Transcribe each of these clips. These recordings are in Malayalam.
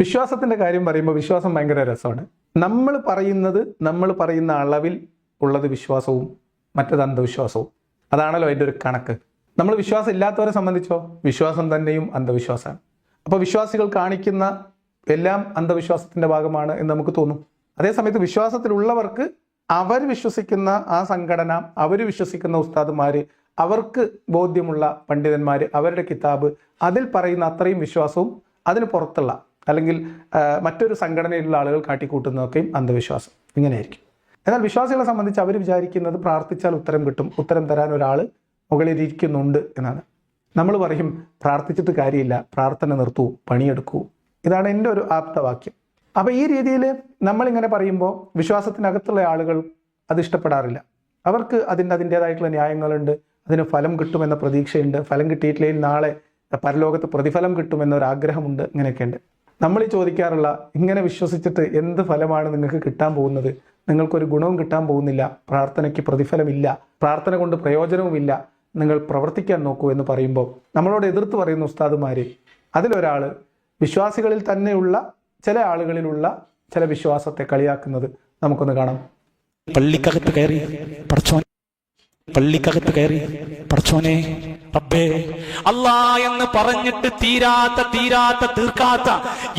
വിശ്വാസത്തിന്റെ കാര്യം പറയുമ്പോൾ വിശ്വാസം ഭയങ്കര രസമാണ്. നമ്മൾ പറയുന്നത് നമ്മൾ പറയുന്ന അളവിൽ ഉള്ളത് വിശ്വാസവും മറ്റത് അന്ധവിശ്വാസവും. അതാണല്ലോ അതിന്റെ ഒരു കണക്ക്. നമ്മൾ വിശ്വാസം ഇല്ലാത്തവരെ സംബന്ധിച്ചോ? വിശ്വാസം തന്നെയും അന്ധവിശ്വാസമാണ്. അപ്പോൾ വിശ്വാസികൾ കാണിക്കുന്ന എല്ലാം അന്ധവിശ്വാസത്തിന്റെ ഭാഗമാണ് എന്ന് നമുക്ക് തോന്നും. അതേസമയത്ത് വിശ്വാസത്തിലുള്ളവർക്ക് അവർ വിശ്വസിക്കുന്ന ആ സംഘടന അവർ വിശ്വസിക്കുന്ന ഉസ്താദുമാർ അവർക്ക് ബോധ്യമുള്ള പണ്ഡിതന്മാർ അവരുടെ കിതാബ് അതിൽ പറയുന്ന അത്രയും വിശ്വാസവും അതിന് പുറത്തുള്ള അല്ലെങ്കിൽ മറ്റൊരു സംഘടനയിലുള്ള ആളുകൾ കാട്ടിക്കൂട്ടുന്നതൊക്കെയും അന്ധവിശ്വാസം. ഇങ്ങനെയായിരിക്കും. എന്നാൽ വിശ്വാസികളെ സംബന്ധിച്ച് അവർ വിചാരിക്കുന്നത് പ്രാർത്ഥിച്ചാൽ ഉത്തരം കിട്ടും ഉത്തരം തരാൻ ഒരാൾ മുകളിലിരിക്കുന്നുണ്ട് എന്നാണ്. നമ്മൾ പറയും പ്രാർത്ഥിച്ചിട്ട് കാര്യമില്ല പ്രാർത്ഥന നിർത്തൂ പണിയെടുക്കൂ. ഇതാണ് എന്റെ ഒരു ആപ്തവാക്യം. അപ്പോൾ ഈ രീതിയിൽ നമ്മളിങ്ങനെ പറയുമ്പോൾ വിശ്വാസത്തിനകത്തുള്ള ആളുകൾ അത് ഇഷ്ടപ്പെടാറില്ല. അവർക്ക് അതിന്റെ അതിന്റേതായിട്ടുള്ള ന്യായങ്ങളുണ്ട് അതിന് ഫലം കിട്ടുമെന്ന പ്രതീക്ഷയുണ്ട് ഫലം കിട്ടിയിട്ടില്ലെങ്കിൽ നാളെ പരലോകത്ത് പ്രതിഫലം കിട്ടുമെന്നൊരു ആഗ്രഹമുണ്ട് ഇങ്ങനെയൊക്കെയുണ്ട്. നമ്മൾ ചോദിക്കാറുള്ള ഇങ്ങനെ വിശ്വസിച്ചിട്ട് എന്ത് ഫലമാണ് നിങ്ങൾക്ക് കിട്ടാൻ പോകുന്നത്? നിങ്ങൾക്കൊരു ഗുണവും കിട്ടാൻ പോകുന്നില്ല. പ്രാർത്ഥനയ്ക്ക് പ്രതിഫലമില്ല. പ്രാർത്ഥന കൊണ്ട് പ്രയോജനവുമില്ല. നിങ്ങൾ പ്രവർത്തിക്കാൻ നോക്കൂ എന്ന് പറയുമ്പോൾ നമ്മളോട് എതിർത്ത് പറയുന്ന ഉസ്താദുമാര് അതിലൊരാൾ വിശ്വാസികളിൽ തന്നെയുള്ള ചില ആളുകളിലുള്ള ചില വിശ്വാസത്തെ കളിയാക്കുന്നത് നമുക്കൊന്ന് കാണാം. പള്ളിക്കകത്ത് കയറി പടച്ചോൻ പള്ളിക്കകത്ത് കയറി പറച്ചോനെ റബ്ബേ അല്ലാ എന്ന് പറഞ്ഞിട്ട് തീരാത്ത തീരാത്ത തീർക്കാത്ത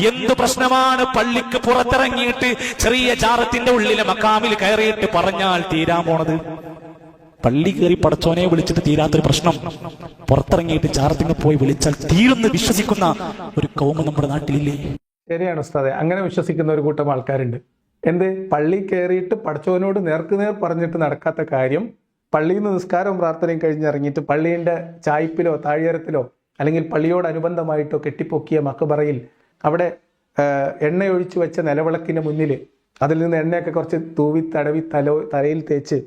എന്ത് പ്രശ്നമാണ് പള്ളിക്ക് പുറത്തിറങ്ങിയിട്ട് ചെറിയ ചാറത്തിന്റെ ഉള്ളിലെ മക്കാമിൽ കയറിയിട്ട് പറഞ്ഞാൽ തീരാൻ പോണത്? പള്ളി കയറി പടച്ചോനെ വിളിച്ചിട്ട് തീരാത്തൊരു പ്രശ്നം. പുറത്തിറങ്ങിയിട്ട് ജാറത്തിന് പോയി വിളിച്ചാൽ തീരുന്ന് വിശ്വസിക്കുന്ന ഒരു കൗമ നമ്മുടെ നാട്ടിലില്ലേ? ശരിയാണ് ഉസ്താദെ. അങ്ങനെ വിശ്വസിക്കുന്ന ഒരു കൂട്ടം ആൾക്കാരുണ്ട്. എന്ത്? പള്ളി കയറിയിട്ട് പടച്ചോനോട് നേർക്കുനേർ പറഞ്ഞിട്ട് നടക്കാത്ത കാര്യം പള്ളിയിൽ നിന്ന് നിസ്കാരവും പ്രാർത്ഥനയും കഴിഞ്ഞിറങ്ങിയിട്ട് പള്ളിയുടെ ചായ്പിലോ താഴ്യരത്തിലോ അല്ലെങ്കിൽ പള്ളിയോടനുബന്ധമായിട്ടോ കെട്ടിപ്പൊക്കിയ മക്കബറയിൽ അവിടെ എണ്ണയൊഴിച്ചു വെച്ച നിലവിളക്കിന്റെ മുന്നിൽ അതിൽ നിന്ന് എണ്ണയൊക്കെ കുറച്ച് തൂവി തടവി തലോ തലയിൽ തേച്ച്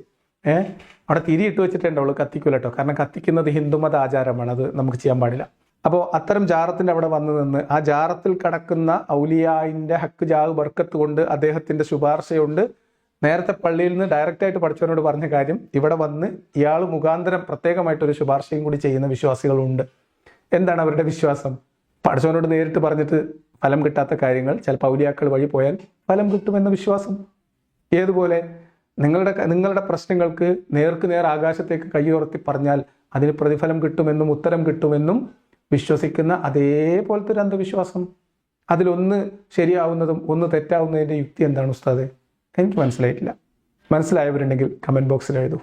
ഏഹ് അവിടെ തിരിയിട്ട് വെച്ചിട്ടുണ്ടാവുള്ളൂ കത്തിക്കൂല കേട്ടോ. കാരണം കത്തിക്കുന്നത് ഹിന്ദുമത ആചാരമാണ്. അത് നമുക്ക് ചെയ്യാൻ പാടില്ല. അപ്പോൾ അത്തരം ജാറത്തിന്റെ അവിടെ വന്നു നിന്ന് ആ ജാറത്തിൽ കടക്കുന്ന ഔലിയായിന്റെ ഹക്ക് ജാവ് ബർക്കത്ത് കൊണ്ട് അദ്ദേഹത്തിന്റെ ശുപാർശയുണ്ട്. നേരത്തെ പള്ളിയിൽ നിന്ന് ഡയറക്റ്റ് ആയിട്ട് പഠിച്ചവനോട് പറഞ്ഞ കാര്യം ഇവിടെ വന്ന് ഇയാൾ മുഖാന്തരം പ്രത്യേകമായിട്ടൊരു ശുപാർശയും കൂടി ചെയ്യുന്ന വിശ്വാസികളുണ്ട്. എന്താണ് അവരുടെ വിശ്വാസം? പഠിച്ചവനോട് നേരിട്ട് പറഞ്ഞിട്ട് ഫലം കിട്ടാത്ത കാര്യങ്ങൾ ചില പൗലിയാക്കൾ വഴി പോയാൽ ഫലം കിട്ടുമെന്ന വിശ്വാസം. ഏതുപോലെ? നിങ്ങളുടെ നിങ്ങളുടെ പ്രശ്നങ്ങൾക്ക് നേർക്ക് നേർ ആകാശത്തേക്ക് കൈയുയർത്തി പറഞ്ഞാൽ അതിന് പ്രതിഫലം കിട്ടുമെന്നും ഉത്തരം കിട്ടുമെന്നും വിശ്വസിക്കുന്ന അതേപോലത്തെ ഒരു അന്ധവിശ്വാസം. അതിലൊന്ന് ശരിയാവുന്നതും ഒന്ന് തെറ്റാവുന്നതിന്റെ യുക്തി എന്താണ് ഉസ്താദ്? എനിക്ക് മനസ്സിലായിട്ടില്ല. മനസ്സിലായവരുണ്ടെങ്കിൽ കമന്റ് ബോക്സിൽ എഴുതൂ.